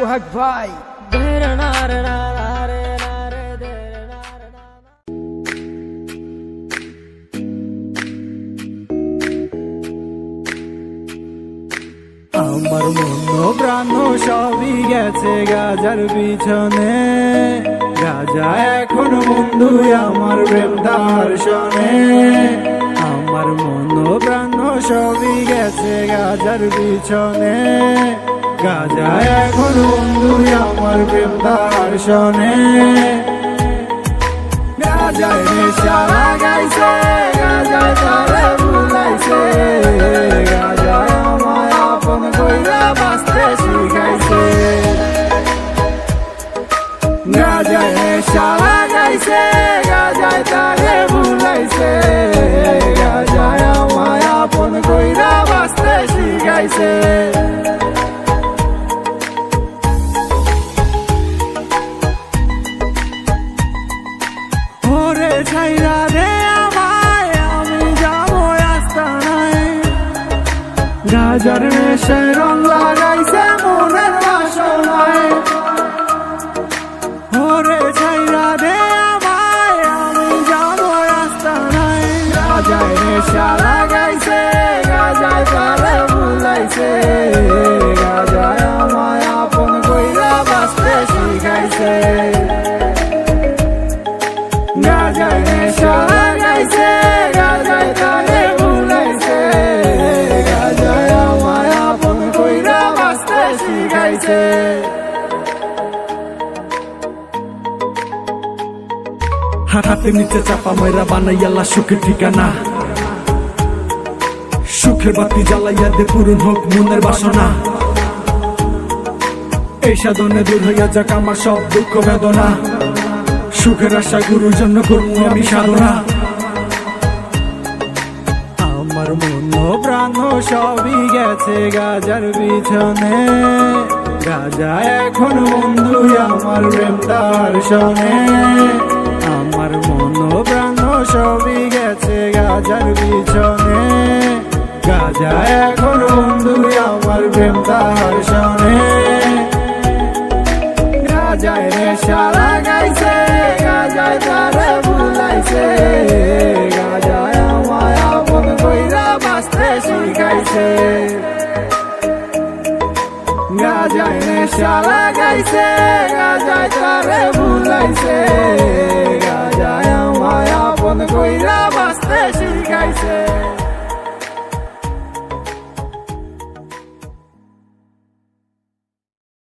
সোহাগ ভাই আমার মন প্রাণ সবই গেছে গাজার পিছনে। রাজা এখন বন্ধু আমার প্রেম দর্শনে। আমার মন প্রাণ সবই গেছে গাজার পিছনে। গাজা এখন বন্ধু আমার প্রেম দর্শনে গাজায় নেশা লাগাইছে গাজায় তারে ভুলাইছে। গাজায় আমায় আপন কইরা বাঁচতে শিখাইছে। গাজায় নেশা লাগাইছে গাজায় তারে ভুলাইছে। গাজায় আমায় আপন কইরা বাঁচতে শিখাইছে। গাজার নেশায় রং লাগাইছে হাতের নিচে চাপা ময়রা বানাইয়ালা সুখের ঠিকানা। সুখের বাতি জ্বালাইয়া দে পূরণ হোক মনের বাসনা। এই সাধনে দূর হইয়া যাক আমার সব দুঃখ বেদনা। সুখের আশা গুরুর জন্য করব আমি সাধনা। প্রাণ সবই গেছে গাজার পিছনে। গাজা এখন বন্ধু আমার প্রেম তার শোনে আমার মন প্রাণ সবই গেছে গাজার পিছনে। গাজা এখন বন্ধু আমার প্রেম তার শোনে রাজায় রে সারা গাইছে, গাজায় তারা বুলাইছে গাজায় নেশা লাগাইছে গাজায় তারে ভুলাইছে।